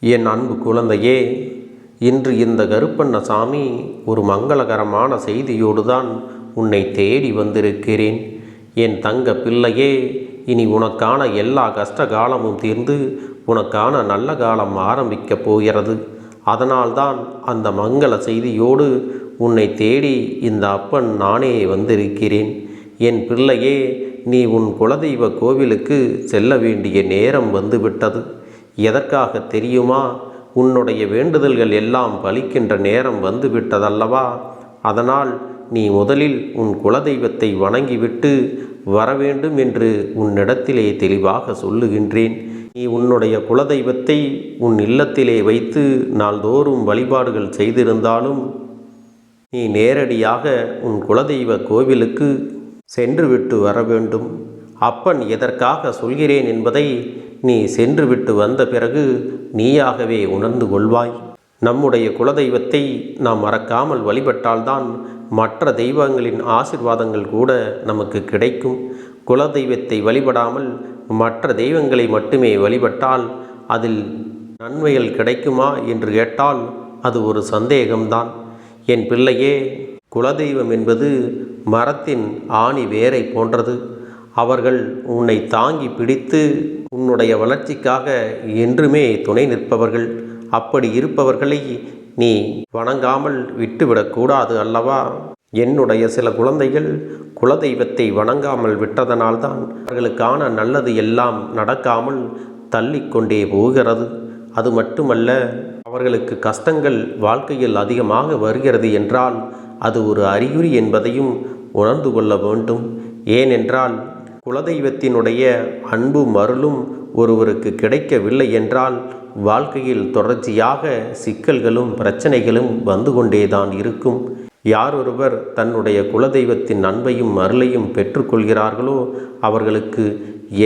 என் அன்பு குழந்தையே இன்று இந்த கருப்பண்ணசாமி ஒரு மங்களகரமான செய்தியோடு தான் உன்னை தேடி வந்திருக்கிறேன். என் தங்க பிள்ளையே இனி உனக்கான எல்லா கஷ்ட காலமும் தீர்ந்து உனக்கான நல்ல காலம் ஆரம்பிக்கப் போகிறது. அதனால்தான் அந்த மங்கள செய்தியோடு உன்னை தேடி இந்த அப்பன் நானே வந்திருக்கிறேன். என் பிள்ளையே நீ உன் குலதெய்வ கோவிலுக்கு செல்ல வேண்டிய நேரம் வந்துவிட்டது. எதற்காக தெரியுமா? உன்னுடைய வேண்டுதல்கள் எல்லாம் பலிக்கின்ற நேரம் வந்துவிட்டதல்லவா? அதனால் நீ முதலில் உன் குலதெய்வத்தை வணங்கிவிட்டு வரவேண்டும் என்று உன்னிடத்திலே தெளிவாக சொல்லுகின்றேன். நீ உன்னுடைய குலதெய்வத்தை உன் இல்லத்திலே வைத்து நாள்தோறும் வழிபாடுகள் செய்திருந்தாலும் நீ நேரடியாக உன் குலதெய்வ கோவிலுக்கு சென்றுவிட்டு வர வேண்டும் அப்பன் எதற்காக சொல்கிறேன் என்பதை நீ சென்றுவிட்டு வந்த பிறகு நீயாகவே உணர்ந்து கொள்வாய். நம்முடைய குலதெய்வத்தை நாம் மறக்காமல் வழிபட்டால்தான் மற்ற தெய்வங்களின் ஆசிர்வாதங்கள் கூட நமக்கு கிடைக்கும். குலதெய்வத்தை வழிபடாமல் மற்ற தெய்வங்களை மட்டுமே வழிபட்டால் அதில் நன்மைகள் கிடைக்குமா என்று கேட்டால் அது ஒரு சந்தேகம்தான். என் பிள்ளையே குலதெய்வம் என்பது மரத்தின் ஆணி வேரை போன்றது. அவர்கள் உன்னை தாங்கி பிடித்து உன்னுடைய வளர்ச்சிக்காக என்றுமே துணை நிற்பவர்கள் அப்படி இருப்பவர்களை நீ வணங்காமல் விட்டுவிடக்கூடாது அல்லவா? என்னுடைய சில குழந்தைகள் குலதெய்வத்தை வணங்காமல் விட்டதனால்தான் அவர்களுக்கான நல்லது எல்லாம் நடக்காமல் தள்ளிக்கொண்டே போகிறது. அது மட்டுமல்ல அவர்களுக்கு கஷ்டங்கள் வாழ்க்கையில் அதிகமாக வருகிறது என்றால் அது ஒரு அறிகுறி என்பதையும் உணர்ந்து கொள்ள வேண்டும். ஏனென்றால் குலதெய்வத்தினுடைய அன்பும் அருளும் ஒருவருக்கு கிடைக்கவில்லை என்றால் வாழ்க்கையில் தொடர்ச்சியாக சிக்கல்களும் பிரச்சனைகளும் வந்து கொண்டேதான் இருக்கும். யார் ஒருவர் தன்னுடைய குலதெய்வத்தின் அன்பையும் அருளையும் பெற்றுக்கொள்கிறார்களோ அவர்களுக்கு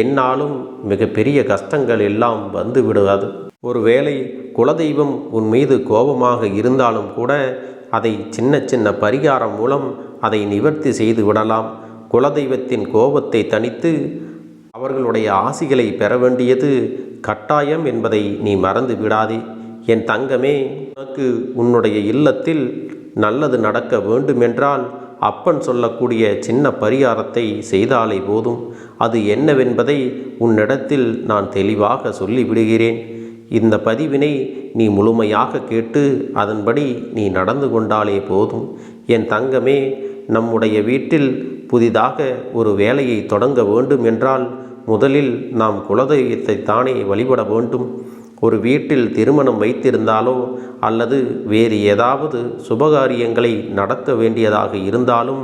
என்னாலும் மிகப்பெரிய கஷ்டங்கள் எல்லாம் வந்து விடாது. ஒருவேளை குலதெய்வம் உன் மீது கோபமாக இருந்தாலும் கூட அதை சின்ன சின்ன பரிகாரம் மூலம் அதை நிவர்த்தி செய்து விடலாம். குலதெய்வத்தின் கோபத்தை தணித்து அவர்களுடைய ஆசிகளை பெற வேண்டியது கட்டாயம் என்பதை நீ மறந்து விடாதே. என் தங்கமே உனக்கு உன்னுடைய இல்லத்தில் நல்லது நடக்க வேண்டுமென்றால் அப்பன் சொல்லக்கூடிய சின்ன பரிகாரத்தை செய்தாலே போதும். அது என்னவென்பதை உன்னிடத்தில் நான் தெளிவாக சொல்லிவிடுகிறேன். இந்த பதிவினை நீ முழுமையாக கேட்டு அதன்படி நீ நடந்து கொண்டாலே போதும். என் தங்கமே நம்முடைய வீட்டில் புதிதாக ஒரு வேலையை தொடங்க வேண்டும் என்றால் முதலில் நாம் குலதெய்வத்தை தானே வழிபட வேண்டும். ஒரு வீட்டில் திருமணம் வைத்திருந்தாலோ அல்லது வேறு ஏதாவது சுபகாரியங்களை நடத்த வேண்டியதாக இருந்தாலும்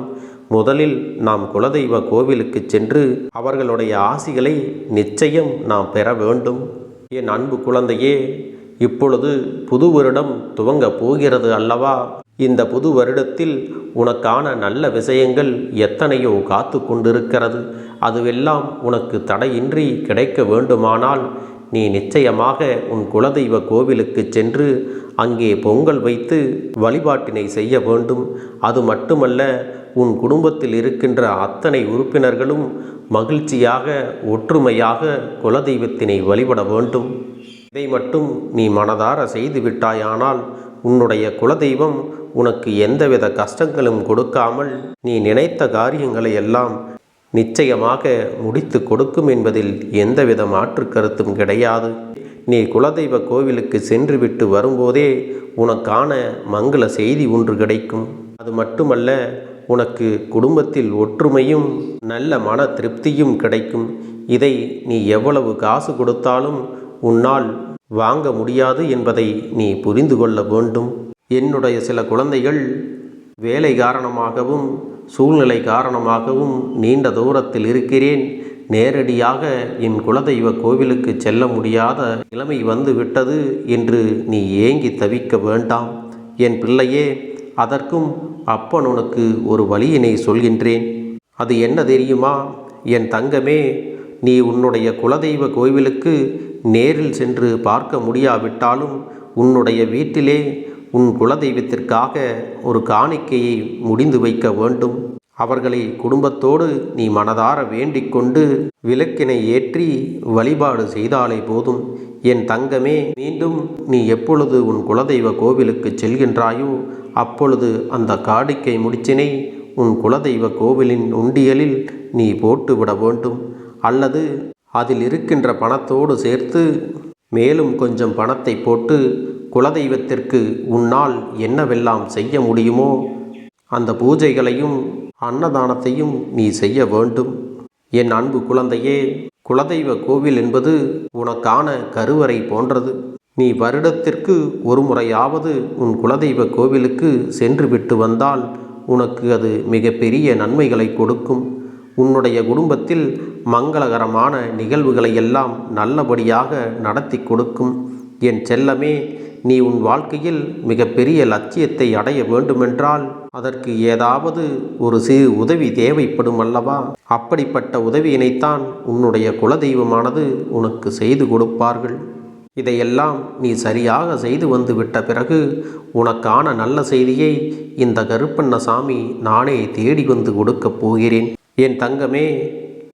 முதலில் நாம் குலதெய்வ கோவிலுக்கு சென்று அவர்களுடைய ஆசிகளை நிச்சயம் நாம் பெற வேண்டும். என் அன்பு குழந்தையே இப்பொழுது புது வருடம் துவங்கப் போகிறது அல்லவா? இந்த புது வருடத்தில் உனக்கான நல்ல விஷயங்கள் எத்தனையோ காத்து கொண்டிருக்கிறது. அதுவெல்லாம் உனக்கு தடையின்றி கிடைக்க வேண்டுமானால் நீ நிச்சயமாக உன் குலதெய்வ கோவிலுக்கு சென்று அங்கே பொங்கல் வைத்து வழிபாட்டினை செய்ய வேண்டும். அது மட்டுமல்ல உன் குடும்பத்தில் இருக்கின்ற அத்தனை உறுப்பினர்களும் மகிழ்ச்சியாக ஒற்றுமையாக குலதெய்வத்தினை வழிபட வேண்டும். இதை மட்டும் நீ மனதார செய்து விட்டாயானால் உன்னுடைய குலதெய்வம் உனக்கு எந்தவித கஷ்டங்களும் கொடுக்காமல் நீ நினைத்த காரியங்களை எல்லாம் நிச்சயமாக முடித்து கொடுக்கும் என்பதில் எந்தவித மாற்று கருத்தும் கிடையாது. நீ குலதெய்வ கோவிலுக்கு சென்றுவிட்டு வரும்போதே உனக்கான மங்கள செய்தி ஒன்று கிடைக்கும். அது மட்டுமல்ல உனக்கு குடும்பத்தில் ஒற்றுமையும் நல்ல மன திருப்தியும் கிடைக்கும். இதை நீ எவ்வளவு காசு கொடுத்தாலும் உன்னால் வாங்க முடியாது என்பதை நீ புரிந்து கொள்ள வேண்டும். என்னுடைய சில குழந்தைகள் வேலை காரணமாகவும் சூழ்நிலை காரணமாகவும் நீண்ட தூரத்தில் இருக்கிறேன். நேரடியாக என் குலதெய்வ கோவிலுக்கு செல்ல முடியாத நிலைமை வந்து விட்டது என்று நீ ஏங்கி தவிக்க வேண்டாம். என் பிள்ளையே அதற்கும் அப்பன் உனக்கு ஒரு வழியினை சொல்கின்றேன். அது என்ன தெரியுமா? என் தங்கமே நீ உன்னுடைய குலதெய்வ கோவிலுக்கு நேரில் சென்று பார்க்க முடியாவிட்டாலும் உன்னுடைய வீட்டிலே உன் குலதெய்வத்திற்காக ஒரு காணிக்கையை முடிந்து வைக்க வேண்டும். அவர்களை குடும்பத்தோடு நீ மனதார வேண்டிக்கொண்டு விளக்கினை ஏற்றி வழிபாடு செய்தாலே போதும். என் தங்கமே மீண்டும் நீ எப்பொழுது உன் குலதெய்வ கோவிலுக்கு செல்கின்றாயோ அப்பொழுது அந்த காடிக்கை முடிச்சினை உன் குலதெய்வ கோவிலின் உண்டியலில் நீ போட்டுவிட வேண்டும். அல்லது அதில் இருக்கின்ற பணத்தோடு சேர்த்து மேலும் கொஞ்சம் பணத்தை போட்டு குலதெய்வத்திற்கு உன்னால் என்னவெல்லாம் செய்ய முடியுமோ அந்த பூஜைகளையும் அன்னதானத்தையும் நீ செய்ய வேண்டும். என் அன்பு குழந்தையே குலதெய்வ கோவில் என்பது உனக்கான கருவறை போன்றது. நீ வருடத்திற்கு ஒரு முறையாவது உன் குலதெய்வ கோவிலுக்கு சென்று விட்டு வந்தால் உனக்கு அது மிகப்பெரிய நன்மைகளை கொடுக்கும். உன்னுடைய குடும்பத்தில் மங்களகரமான நிகழ்வுகளை எல்லாம் நல்லபடியாக நடத்தி கொடுக்கும். என் செல்லமே நீ உன் வாழ்க்கையில் மிகப்பெரிய லட்சியத்தை அடைய வேண்டுமென்றால் அதற்கு ஏதாவது ஒரு சிறு உதவி தேவைப்படும் அல்லவா? அப்படிப்பட்ட உதவியினைத்தான் உன்னுடைய குலதெய்வமானது உனக்கு செய்து கொடுப்பார்கள். இதையெல்லாம் நீ சரியாக செய்து வந்து விட்ட பிறகு உனக்கான நல்ல செய்தியை இந்த கருப்பண்ணசாமி நானே தேடி வந்து கொடுக்கப் போகிறேன். என் தங்கமே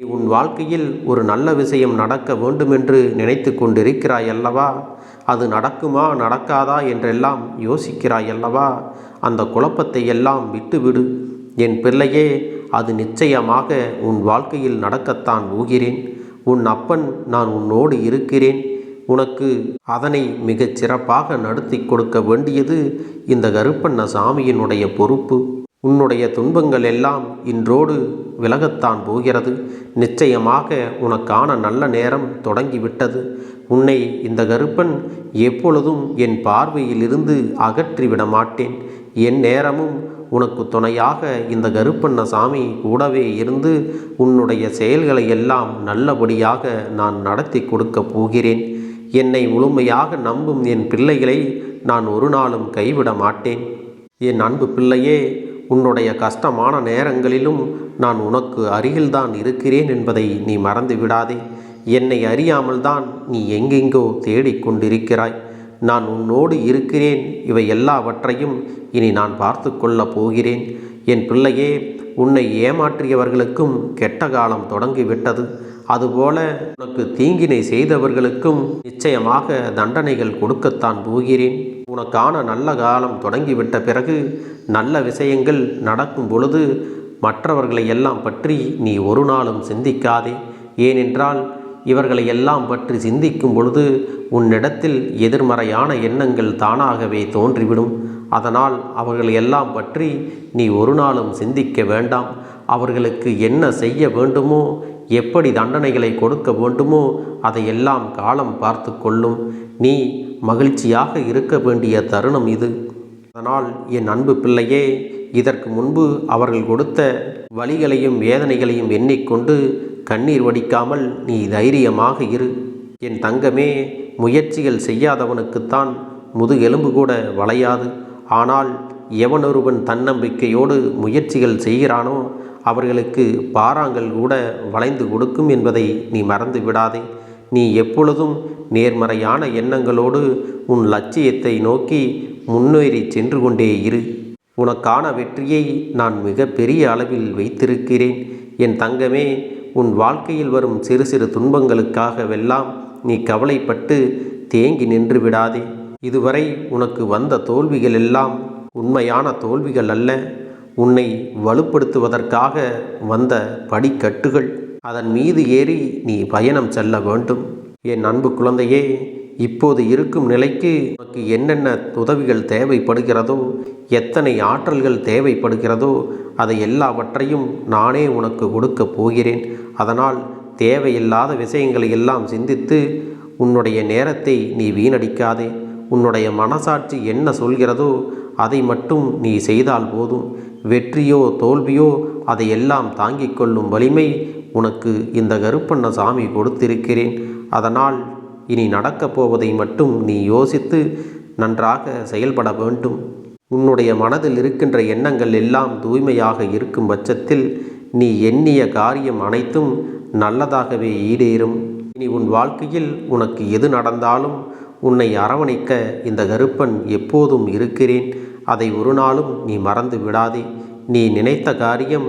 உன் வாழ்க்கையில் ஒரு நல்ல விஷயம் நடக்க வேண்டுமென்று நினைத்து கொண்டிருக்கிறாய் அல்லவா? அது நடக்குமா நடக்காதா என்றெல்லாம் யோசிக்கிறாய் அல்லவா? அந்த குழப்பத்தை எல்லாம் விட்டுவிடு. என் பிள்ளையே அது நிச்சயமாக உன் வாழ்க்கையில் நடக்கத்தான் ஊகிறேன் உன் அப்பன் நான் உன்னோடு இருக்கிறேன். உனக்கு அதனை மிகச் சிறப்பாக நடத்தி கொடுக்க வேண்டியது இந்த கருப்பண்ண சாமியினுடைய பொறுப்பு. உன்னுடைய துன்பங்கள் எல்லாம் இன்றோடு விலகத்தான் போகிறது. நிச்சயமாக உனக்கான நல்ல நேரம் தொடங்கிவிட்டது. உன்னை இந்த கருப்பன் எப்பொழுதும் என் பார்வையிலிருந்து அகற்றிவிட மாட்டேன். என் நேரமும் உனக்கு துணையாக இந்த கருப்பண்ண சாமி கூடவே இருந்து உன்னுடைய செயல்களை எல்லாம் நல்லபடியாக நான் நடத்தி கொடுக்கப் போகிறேன். என்னை முழுமையாக நம்பும் என் பிள்ளைகளை நான் ஒரு நாளும் கைவிட மாட்டேன். என் அன்பு பிள்ளையே உன்னுடைய கஷ்டமான நேரங்களிலும் நான் உனக்கு அருகில்தான் இருக்கிறேன் என்பதை நீ மறந்து விடாதே. என்னை அறியாமல்தான் நீ எங்கெங்கோ தேடிக்கொண்டிருக்கிறாய் நான் உன்னோடு இருக்கிறேன். இவை எல்லாவற்றையும் இனி நான் பார்த்து கொள்ளப் போகிறேன். என் பிள்ளையே உன்னை ஏமாற்றியவர்களுக்கும் கெட்ட காலம் தொடங்கிவிட்டது. அதுபோல உனக்கு தீங்கினை செய்தவர்களுக்கும் நிச்சயமாக தண்டனைகள் கொடுக்கத்தான் போகிறேன். உனக்கான நல்ல காலம் தொடங்கிவிட்ட பிறகு நல்ல விஷயங்கள் நடக்கும் பொழுது மற்றவர்களை எல்லாம் பற்றி நீ ஒரு நாளும் சிந்திக்காதே. ஏனென்றால் இவர்களை எல்லாம் பற்றி சிந்திக்கும் பொழுது உன்னிடத்தில் எதிர்மறையான எண்ணங்கள் தானாகவே தோன்றிவிடும். அதனால் அவர்களை எல்லாம் பற்றி நீ ஒரு நாளும் சிந்திக்க வேண்டாம். அவர்களுக்கு என்ன செய்ய வேண்டுமோ எப்படி தண்டனைகளை கொடுக்க வேண்டுமோ அதையெல்லாம் காலம் பார்த்து கொள்ளும். நீ மகிழ்ச்சியாக இருக்க வேண்டிய தருணம் இது. அதனால் என் அன்பு பிள்ளையே இதற்கு முன்பு அவர்கள் கொடுத்த வழிகளையும் வேதனைகளையும் எண்ணிக்கொண்டு கண்ணீர் வடிக்காமல் நீ தைரியமாக இரு. என் தங்கமே முயற்சிகள் செய்யாதவனுக்குத்தான் முதுகெலும்பு கூட வளையாது. ஆனால் எவனொருவன் தன்னம்பிக்கையோடு முயற்சிகள் செய்கிறானோ அவர்களுக்கு பாறாங்கள் கூட வளைந்து கொடுக்கும் என்பதை நீ மறந்து விடாதே நீ எப்பொழுதும் நேர்மறையான எண்ணங்களோடு உன் லட்சியத்தை நோக்கி முன்னேறி சென்று கொண்டே இரு. உனக்கான வெற்றியை நான் மிக பெரிய அளவில் வைத்திருக்கிறேன். என் தங்கமே உன் வாழ்க்கையில் வரும் சிறு சிறு துன்பங்களுக்காகவெல்லாம் நீ கவலைப்பட்டு தேங்கி நின்று விடாதே. இதுவரை உனக்கு வந்த தோல்விகள் எல்லாம் உண்மையான தோல்விகள் அல்ல. உன்னை வலுப்படுத்துவதற்காக வந்த படிக்கட்டுகள். அதன் மீது ஏறி நீ பயணம் செல்ல வேண்டும். என் அன்பு குழந்தையே இப்போது இருக்கும் நிலைக்கு உனக்கு என்னென்ன உதவிகள் தேவைப்படுகிறதோ எத்தனை ஆற்றல்கள் தேவைப்படுகிறதோ அதை எல்லாவற்றையும் நானே உனக்கு கொடுக்கப் போகிறேன். அதனால் தேவையில்லாத விஷயங்களை எல்லாம் சிந்தித்து உன்னுடைய நேரத்தை நீ வீணடிக்காதே. உன்னுடைய மனசாட்சி என்ன சொல்கிறதோ அதை மட்டும் நீ செய்தால் போதும். வெற்றியோ தோல்வியோ அதையெல்லாம் தாங்கிக் கொள்ளும் வலிமை உனக்கு இந்த கருப்பண்ண சாமி கொடுத்திருக்கிறேன். அதனால் இனி நடக்கப் போவதை மட்டும் நீ யோசித்து நன்றாக செயல்பட வேண்டும். உன்னுடைய மனதில் இருக்கின்ற எண்ணங்கள் எல்லாம் தூய்மையாக இருக்கும் பட்சத்தில் நீ எண்ணிய காரியம் அனைத்தும் நல்லதாகவே ஈடேறும். இனி உன் வாழ்க்கையில் உனக்கு எது நடந்தாலும் உன்னை அரவணைக்க இந்த கருப்பன் எப்போதும் இருக்கிறேன். அதை ஒரு நாளும் நீ மறந்து விடாதே. நீ நினைத்த காரியம்